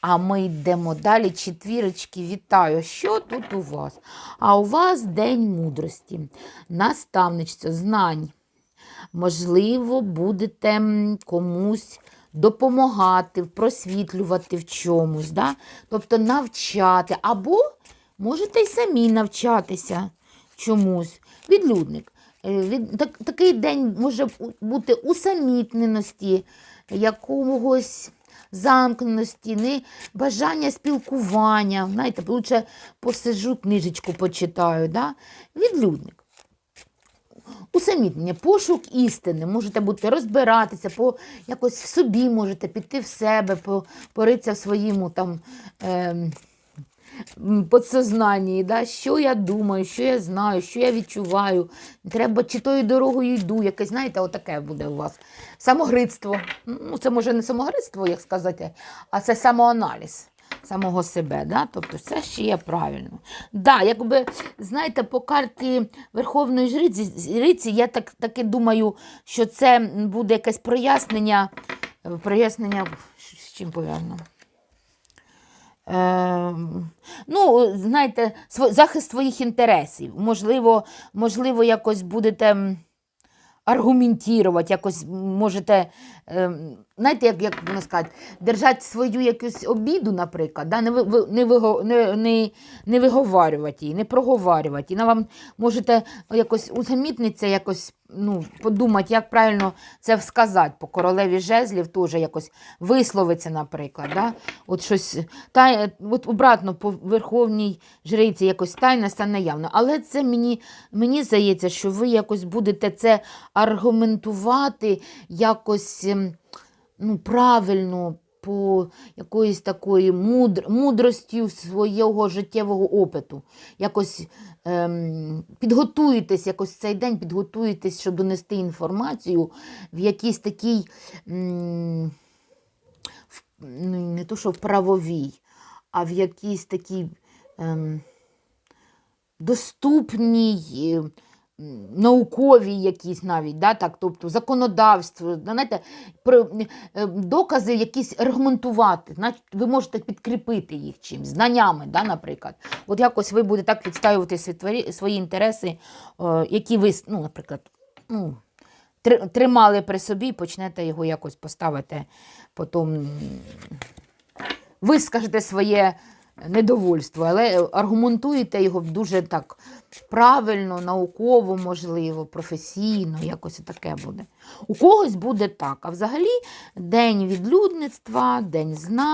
А ми йдемо далі. Четвірочки, вітаю. Що тут у вас? А у вас День мудрості, наставничця, знань. Можливо, будете комусь допомагати, просвітлювати в чомусь, да? тобто навчати, або можете й самі навчатися чомусь. Відлюдник. Е, такий день може бути усамітненості, якогось замкненості, не бажання спілкування. Знаєте, лучше посижу, книжечку почитаю. Да? Відлюдник. Усамітнення, пошук істини, можете бути розбиратися, по, якось в собі можете піти в себе, по, поритися в своєму там м, подсознанні, да? що я думаю, що я знаю, що я відчуваю. Треба чи тою дорогою йду, якесь, знаєте, отаке буде у вас. Самогрицтво. Ну, це може не самогрицтво, як сказати, а це самоаналіз самого себе. Да? Тобто це ще є правильно. Да, якби, знаєте, по карті Верховної жриці, я так, таки думаю, що це буде якесь прояснення, прояснення з чим пов'язано. Е, ну, знаєте, захист своїх інтересів. Можливо, можливо, якось будете аргументувати, якось можете, е, знаєте, як, як воно сказати, держати свою якусь обіду, наприклад, да? не, ви- не, виго- не, не, не виговарювати її, не проговарювати. І на вам можете якось усамітнитися, якось ну, подумати, як правильно це сказати. По королеві жезлів теж якось висловиться, наприклад. Да? От щось тай, от обратно по верховній жриці якось тайна стане явно. Але це мені, мені здається, що ви якось будете це аргументувати якось ем, ну, правильно. По якоїсь такої мудр, мудрості свого життєвого опиту. Якось ем, підготуєтесь, якось цей день підготуєтесь, щоб донести інформацію в якійсь такій, м, в, ну, не то що в правовій, а в якійсь такій ем, доступній, е, м, науковій якісь навіть, да, так, тобто законодавство, знаєте, е, докази якісь аргументувати, значить, ви можете підкріпити їх чимось, знаннями, да, наприклад. От якось ви будете так відстаювати свої, інтереси, е, які ви, ну, наприклад, ну, тримали при собі, і почнете його якось поставити, потім вискажете своє недовольство, але аргументуєте його дуже так правильно, науково, можливо, професійно, якось таке буде. У когось буде так. А взагалі день відлюдництва, день знань.